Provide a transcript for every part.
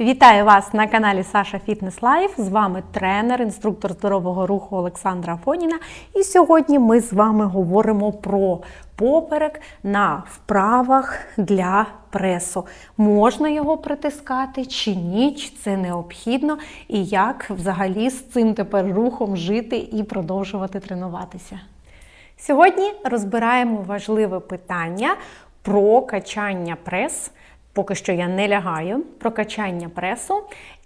Вітаю вас на каналі Саша Фітнес Лайф. З вами тренер, інструктор здорового руху Олександра Афоніна. І сьогодні ми з вами говоримо про поперек на вправах для пресу. Можна його притискати чи ні, чи це необхідно, і як взагалі з цим тепер рухом жити і продовжувати тренуватися. Сьогодні розбираємо важливе питання про качання прес. Поки що я не лягаю. Про качання пресу.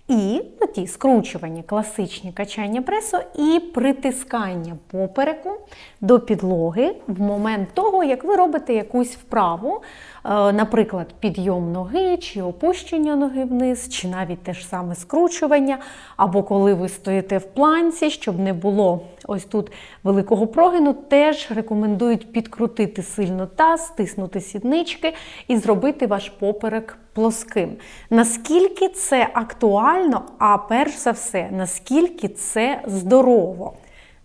І ну, ті скручування, класичні качання пресу і притискання попереку до підлоги в момент того, як ви робите якусь вправу, е, наприклад, підйом ноги, чи опущення ноги вниз, чи навіть те ж саме скручування, або коли ви стоїте в планці, щоб не було ось тут великого прогину, теж рекомендують підкрутити сильно таз, стиснути сіднички і зробити ваш поперек плоским. Наскільки це актуально, а перш за все, наскільки це здорово.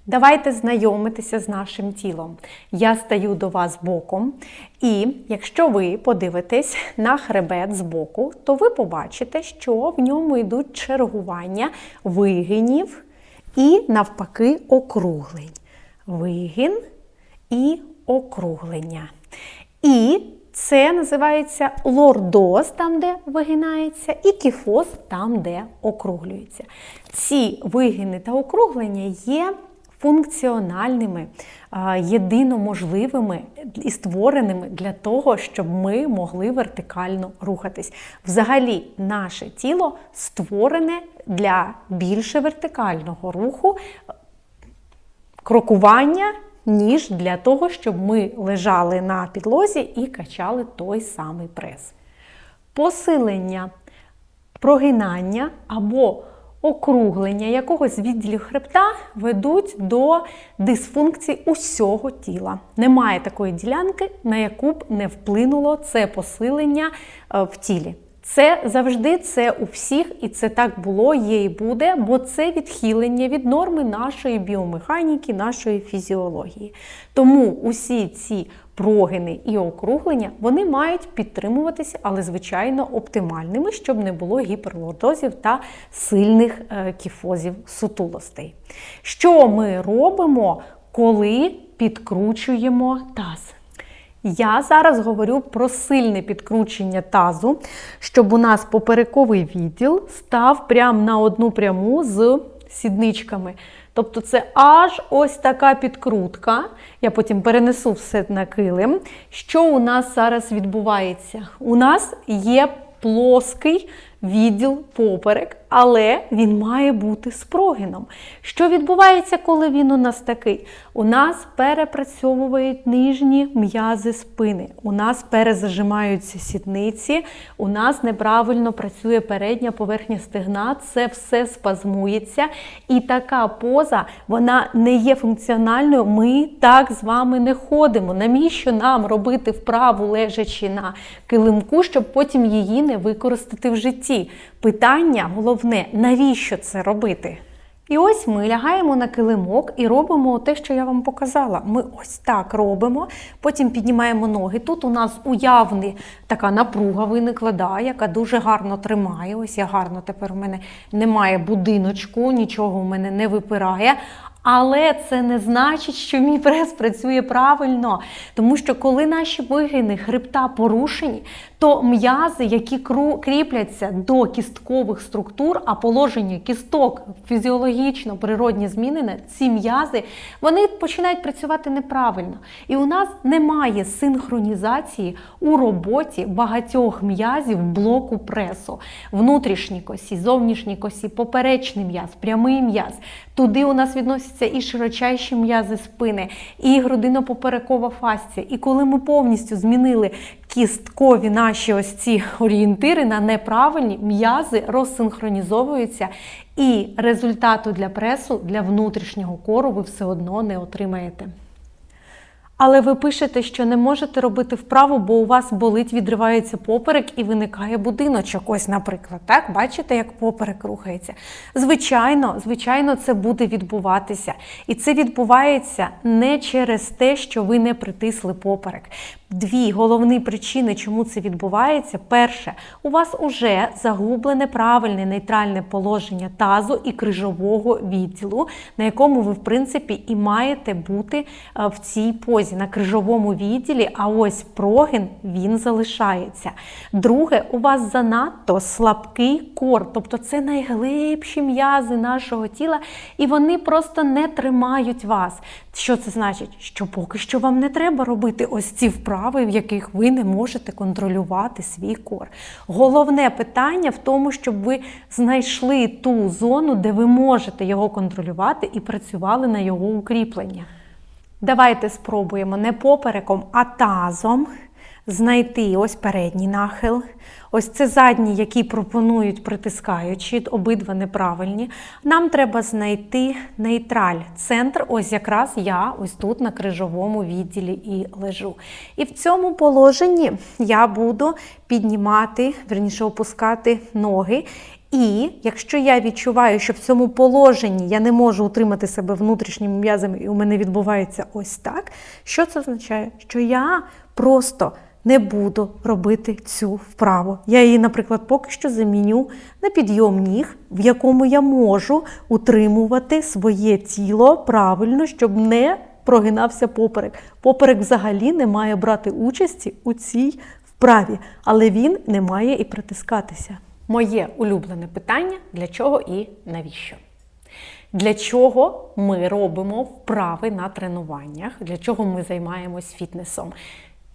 Давайте знайомитися з нашим тілом. Я стаю до вас боком, і якщо ви подивитесь на хребет з боку, то ви побачите, що в ньому йдуть чергування вигинів і, навпаки, округлень. Вигін і округлення. І це називається лордоз, там, де вигинається, і кіфоз, там, де округлюється. Ці вигини та округлення є функціональними, єдиноможливими і створеними для того, щоб ми могли вертикально рухатись. Взагалі, наше тіло створене для більше вертикального руху, крокування ніж для того, щоб ми лежали на підлозі і качали той самий прес. Посилення, прогинання або округлення якогось відділів хребта ведуть до дисфункції усього тіла. Немає такої ділянки, на яку б не вплинуло це посилення е, в тілі. Це завжди це у всіх, і це так було, є і буде, бо це відхилення від норми нашої біомеханіки, нашої фізіології. Тому усі ці прогини і округлення вони мають підтримуватися, але, звичайно, оптимальними, щоб не було гіперлордозів та сильних е, кіфозів сутулостей. Що ми робимо, коли підкручуємо таз? Я зараз говорю про сильне підкручення тазу, щоб у нас поперековий відділ став прямо на одну пряму з сідничками. Тобто це аж ось така підкрутка. Я потім перенесу все на килим. Що у нас зараз відбувається? У нас є плоский відділ поперек, але він має бути з прогином. Що відбувається, коли він у нас такий? У нас перепрацьовують нижні м'язи спини, у нас перезажимаються сідниці, у нас неправильно працює передня поверхня стегна, це все спазмується. І така поза вона не є функціональною. Ми так з вами не ходимо. Навіщо нам робити вправу лежачи на килимку, щоб потім її не використати в житті? Питання головне, навіщо це робити? І ось ми лягаємо на килимок і робимо те, що я вам показала. Ми ось так робимо, потім піднімаємо ноги. Тут у нас уявна така напруга виникла, да, яка дуже гарно тримає. Ось я гарно тепер у мене немає будиночку, нічого у мене не випирає. Але це не значить, що мій прес працює правильно. Тому що коли наші вигини хребта порушені, то м'язи, які кріпляться до кісткових структур, а положення кісток фізіологічно, природні змінене, ці м'язи вони починають працювати неправильно. І у нас немає синхронізації у роботі багатьох м'язів блоку пресу, внутрішній косі, зовнішній косі, поперечний м'яз, прямий м'яз. Туди у нас відносяться і широчайші м'язи спини, і грудино-поперекова фасція. І коли ми повністю змінили кісткові наші ось ці орієнтири на неправильні, м'язи розсинхронізовуються, і результату для пресу, для внутрішнього кору ви все одно не отримаєте. Але ви пишете, що не можете робити вправу, бо у вас болить, відривається поперек і виникає будиночок. Ось, наприклад, так бачите, як поперек рухається. Звичайно, звичайно, це буде відбуватися. І це відбувається не через те, що ви не притисли поперек. Дві головні причини, чому це відбувається. Перше, у вас уже загублене правильне нейтральне положення тазу і крижового відділу, на якому ви, в принципі, і маєте бути е, в цій позі на крижовому відділі. А ось прогин він залишається. Друге, у вас занадто слабкий кор, тобто це найглибші м'язи нашого тіла, і вони просто не тримають вас. Що це значить? Що поки що вам не треба робити ось ці вправи, в яких ви не можете контролювати свій кор. Головне питання в тому, щоб ви знайшли ту зону, де ви можете його контролювати і працювали на його укріплення. Давайте спробуємо не попереком, а тазом знайти ось передній нахил. Ось це задній, який пропонують притискаючи, обидва неправильні. Нам треба знайти нейтраль. Центр, ось якраз я ось тут на крижовому відділі і лежу. І в цьому положенні я буду піднімати, верніше опускати ноги. І якщо я відчуваю, що в цьому положенні я не можу утримати себе внутрішніми м'язами, і у мене відбувається ось так, що це означає? Що я просто не буду робити цю вправу. Я її, наприклад, поки що заміню на підйом ніг, в якому я можу утримувати своє тіло правильно, щоб не прогинався поперек. Поперек взагалі не має брати участі у цій вправі, але він не має і притискатися. Моє улюблене питання: для чого і навіщо? Для чого ми робимо вправи на тренуваннях? Для чого ми займаємось фітнесом?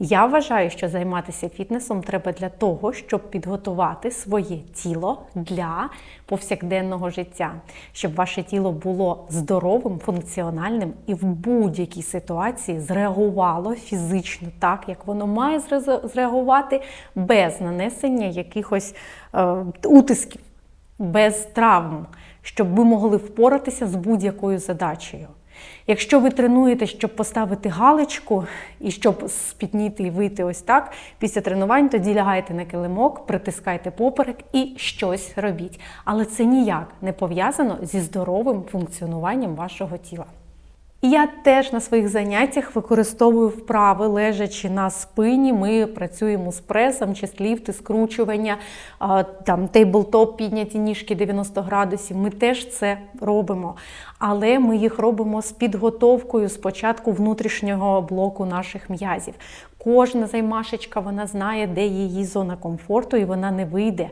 Я вважаю, що займатися фітнесом треба для того, щоб підготувати своє тіло для повсякденного життя, щоб ваше тіло було здоровим, функціональним і в будь-якій ситуації зреагувало фізично так, як воно має зреагувати без нанесення якихось е, утисків, без травм, щоб ви могли впоратися з будь-якою задачею. Якщо ви тренуєте, щоб поставити галочку і щоб спітніти і вийти ось так, після тренувань тоді лягайте на килимок, притискайте поперек і щось робіть. Але це ніяк не пов'язано зі здоровим функціонуванням вашого тіла. Я теж на своїх заняттях використовую вправи, лежачи на спині. Ми працюємо з пресом, честліфти, скручування, там тейблтоп, підняті ніжки 90 градусів. Ми теж це робимо. Але ми їх робимо з підготовкою спочатку внутрішнього блоку наших м'язів. Кожна займашечка вона знає, де її зона комфорту, і вона не вийде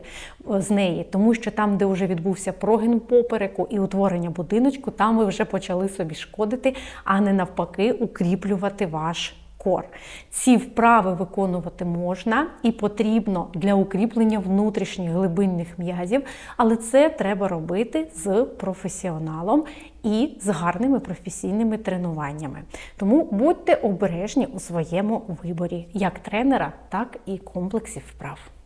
е, з неї, тому що там, де вже відбувся прогин попереку і утворення будиночку, там ви вже почали собі шкодити, а не навпаки, укріплювати ваш кор. Ці вправи виконувати можна і потрібно для укріплення внутрішніх глибинних м'язів, але це треба робити з професіоналом і з гарними професійними тренуваннями. Тому будьте обережні у своєму виборі як тренера, так і комплексів вправ.